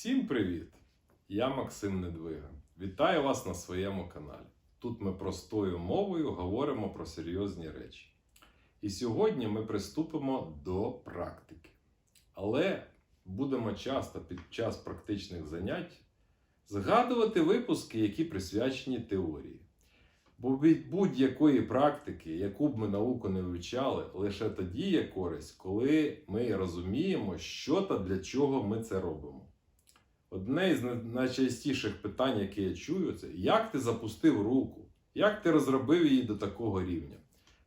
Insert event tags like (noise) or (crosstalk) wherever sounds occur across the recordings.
Всім привіт! Я Максим Недвига. Вітаю вас на своєму каналі. Тут ми простою мовою говоримо про серйозні речі. І сьогодні ми приступимо до практики. Але будемо часто під час практичних занять згадувати випуски, які присвячені теорії. Бо від будь-якої практики, яку б ми науку не вивчали, лише тоді є користь, коли ми розуміємо, що та для чого ми це робимо. Одне із найчастіших питань, яке я чую, це як ти запустив руку, як ти розробив її до такого рівня.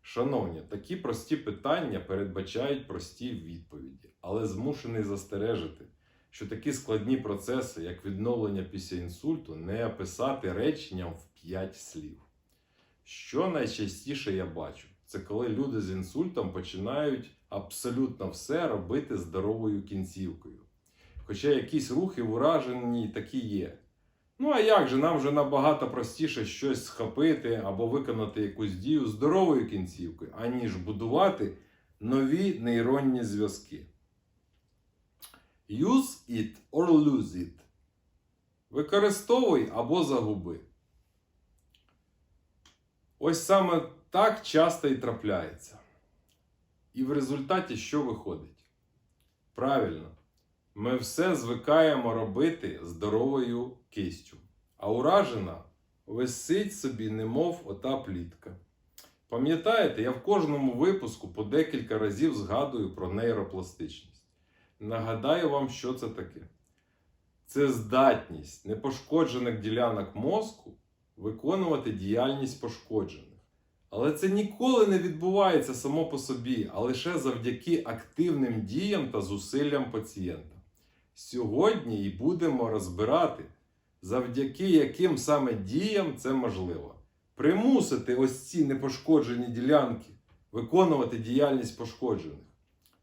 Шановні, такі прості питання передбачають прості відповіді, але змушений застережити, що такі складні процеси, як відновлення після інсульту, не описати реченням в 5 слів. Що найчастіше я бачу, це коли люди з інсультом починають абсолютно все робити здоровою кінцівкою. Хоча якісь рухи в ураженні такі є. Ну а як же нам вже набагато простіше щось схопити або виконати якусь дію здоровою кінцівкою, аніж будувати нові нейронні зв'язки. Use it or lose it. Використовуй або загуби. Ось саме так часто і трапляється. І в результаті що виходить? Правильно, ми все звикаємо робити здоровою кистю, а уражена висить собі, немов ота плітка. Пам'ятаєте, я в кожному випуску по декілька разів згадую про нейропластичність. Нагадаю вам, що це таке. Це здатність непошкоджених ділянок мозку виконувати діяльність пошкоджених. Але це ніколи не відбувається само по собі, а лише завдяки активним діям та зусиллям пацієнта. Сьогодні і будемо розбирати, завдяки яким саме діям це можливо. Примусити ось ці непошкоджені ділянки виконувати діяльність пошкоджених.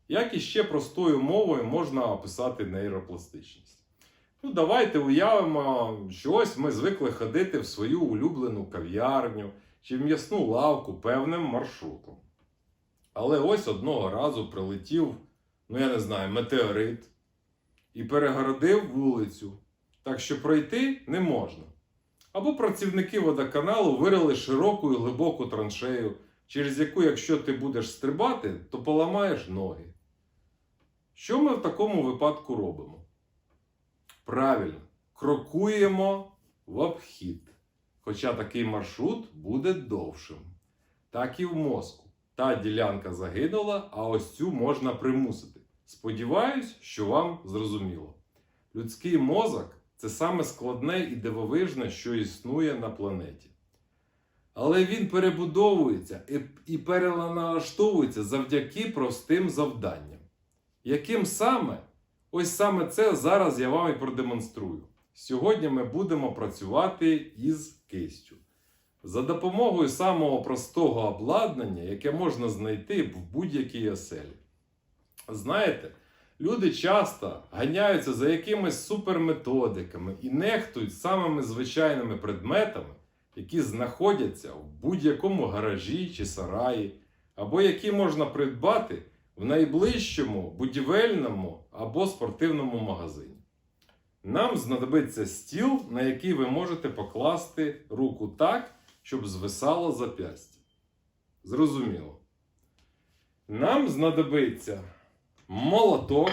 Як іще простою мовою можна описати нейропластичність? Ну, давайте уявимо, що ось ми звикли ходити в свою улюблену кав'ярню чи в м'ясну лавку певним маршрутом. Але ось одного разу прилетів, ну я не знаю, метеорит і перегородив вулицю, так що пройти не можна. Або працівники водоканалу вирили широку і глибоку траншею, через яку, якщо ти будеш стрибати, то поламаєш ноги. Що ми в такому випадку робимо? Правильно, крокуємо в обхід. Хоча такий маршрут буде довшим. Так і в мозку. Та ділянка загинула, а ось цю можна примусити. Сподіваюсь, що вам зрозуміло. Людський мозок це саме складне і дивовижне, що існує на планеті. Але він перебудовується і- переналаштовується завдяки простим завданням. Яким саме? Ось саме це зараз я вам і продемонструю. Сьогодні ми будемо працювати із кистю. За допомогою самого простого обладнання, яке можна знайти в будь-якій оселі. Знаєте, люди часто ганяються за якимись суперметодиками і нехтують самими звичайними предметами, які знаходяться в будь-якому гаражі чи сараї, або які можна придбати в найближчому будівельному або спортивному магазині. Нам знадобиться стіл, на який ви можете покласти руку так, щоб звисало зап'ястя. Зрозуміло. Нам знадобиться молоток,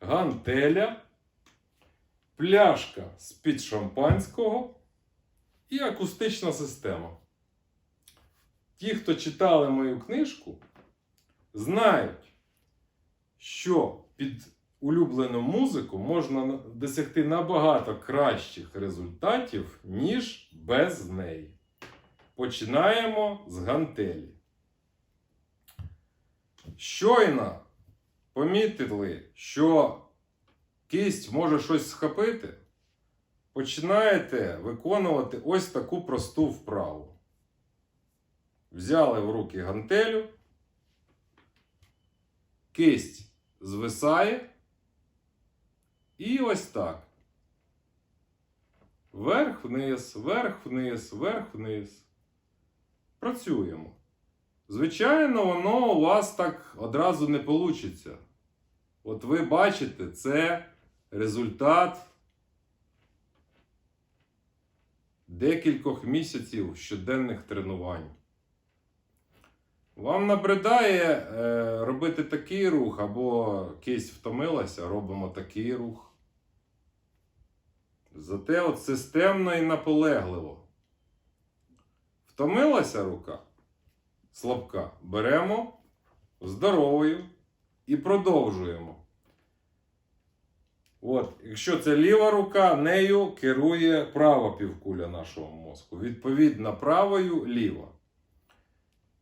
гантеля, пляшка з-під шампанського і акустична система. Ті, хто читали мою книжку, знають, що під улюблену музику можна досягти набагато кращих результатів, ніж без неї. Починаємо з гантелі. Щойно помітили, що кисть може щось схопити, починаєте виконувати ось таку просту вправу. Взяли в руки гантелю, кисть звисає. І ось так. Вверх вниз, вверх вниз, вверх вниз. Працюємо. Звичайно, воно у вас так одразу не вийде. От ви бачите, це результат декількох місяців щоденних тренувань. Вам набридає е, робити такий рух, або кисть втомилася, робимо такий рух. Зате от системно і наполегливо. Втомилася рука слабка. Беремо здоровою і продовжуємо. От, якщо це ліва рука, нею керує права півкуля нашого мозку. Відповідно, правою ліва.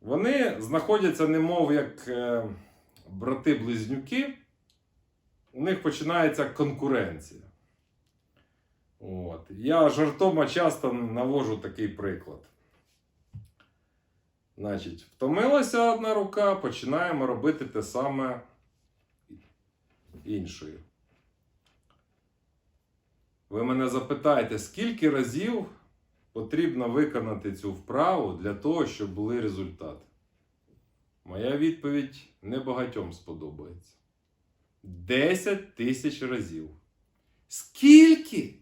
Вони знаходяться, немов як е, брати-близнюки. У них починається конкуренція. От. Я жартома часто навожу такий приклад. Значить, втомилася одна рука, починаємо робити те саме іншою. Ви мене запитаєте, скільки разів потрібно виконати цю вправу для того, щоб були результати? Моя відповідь небагатьом сподобається. 10 тисяч разів. Скільки?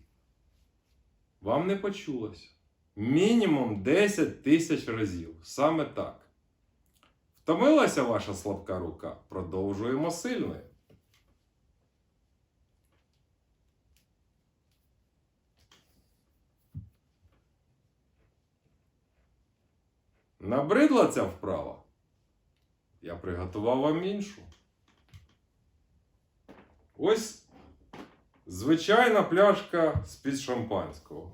Вам не почулось. Мінімум 10 тисяч разів. Саме так. Втомилася ваша слабка рука? Продовжуємо сильною. Набридла ця вправа? Я приготував вам іншу. Ось звичайна пляшка з-під шампанського.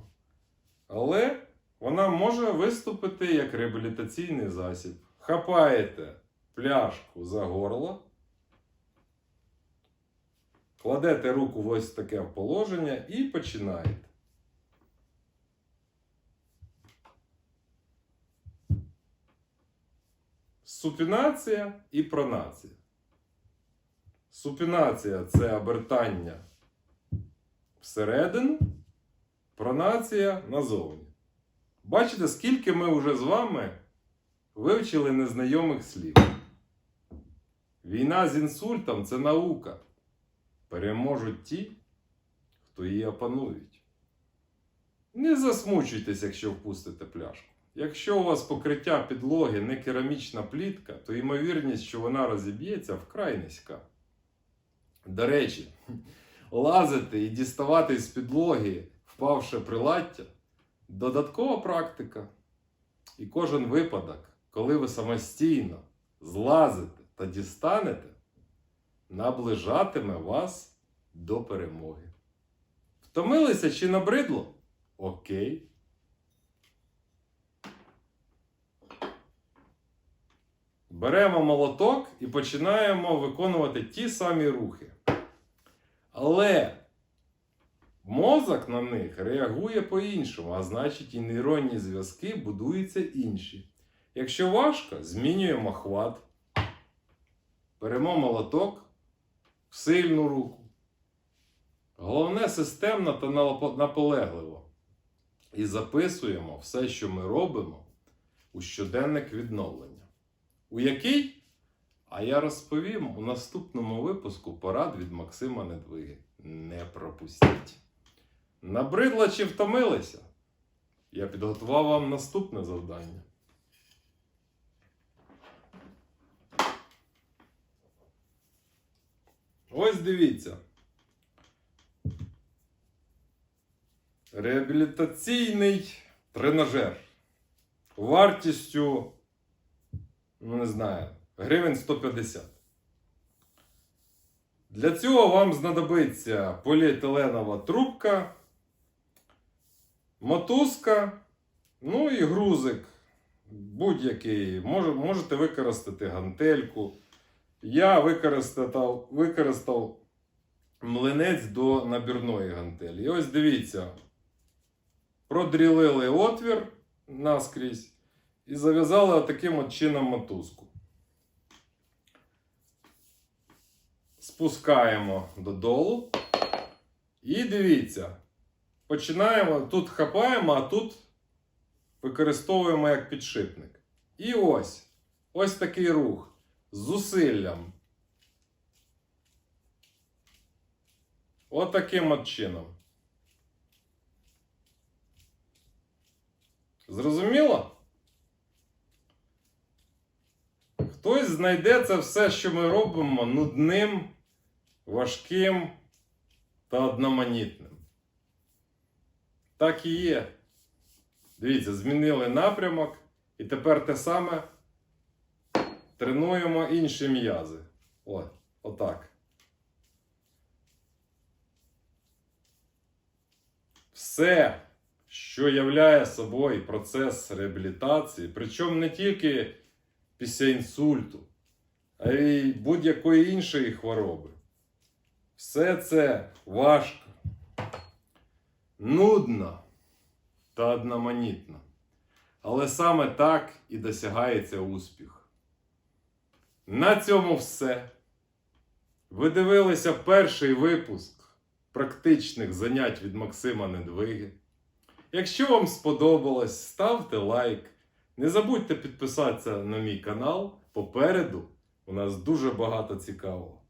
Але вона може виступити як реабілітаційний засіб. Хапаєте пляшку за горло, кладете руку в ось таке положення і починаєте. Супінація і пронація. Супінація це обертання всередину, пронація назовні. Бачите, скільки ми вже з вами вивчили незнайомих слів. Війна з інсультом це наука. Переможуть ті, хто її опанують. Не засмучуйтесь, якщо впустите пляшку. Якщо у вас покриття підлоги не керамічна плітка, то ймовірність, що вона розіб'ється, вкрай низька. До речі, (laughs) лазити і діставати з підлоги, впавши прилаття, додаткова практика. І кожен випадок, коли ви самостійно злазите та дістанете, наближатиме вас до перемоги. Втомилися чи набридло? Окей. Беремо молоток і починаємо виконувати ті самі рухи. Але мозок на них реагує по-іншому, а значить і нейронні зв'язки будуються інші. Якщо важко, змінюємо хват. Беремо молоток в сильну руку. Головне системно та наполегливо. І записуємо все, що ми робимо у щоденник відновлення. У який? А я розповім у наступному випуску порад від Максима Недвиги. Не пропустіть. Набридла чи втомилися? Я підготував вам наступне завдання. Ось дивіться. Реабілітаційний тренажер. Вартістю ну не знаю, гривень 150. Для цього вам знадобиться поліетиленова трубка, мотузка, ну і грузик. Будь-який. Мож- Можете використати гантельку. Я використав, використав млинець до набірної гантелі. І ось дивіться. Продрілили отвір наскрізь і зав'язали таким от чином мотузку. Спускаємо додолу. І дивіться. Починаємо, тут хапаємо, а тут використовуємо як підшипник. І ось. Ось такий рух з зусиллям. Отаким от чином. Зрозуміло? Хтось знайде це все, що ми робимо, нудним, важким та одноманітним. Так і є. Дивіться, змінили напрямок, і тепер те саме тренуємо інші м'язи. О, отак. Все, що являє собою процес реабілітації, причому не тільки після інсульту, а й будь-якої іншої хвороби. Все це важко, нудно та одноманітно. Але саме так і досягається успіх. На цьому все. Ви дивилися перший випуск практичних занять від Максима Недвиги. Якщо вам сподобалось, ставте лайк. Не забудьте підписатися на мій канал. Попереду у нас дуже багато цікавого.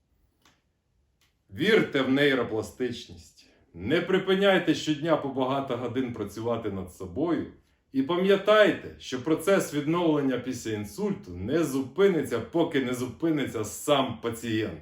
Вірте в нейропластичність. Не припиняйте щодня по багато годин працювати над собою. І пам'ятайте, що процес відновлення після інсульту не зупиниться, поки не зупиниться сам пацієнт.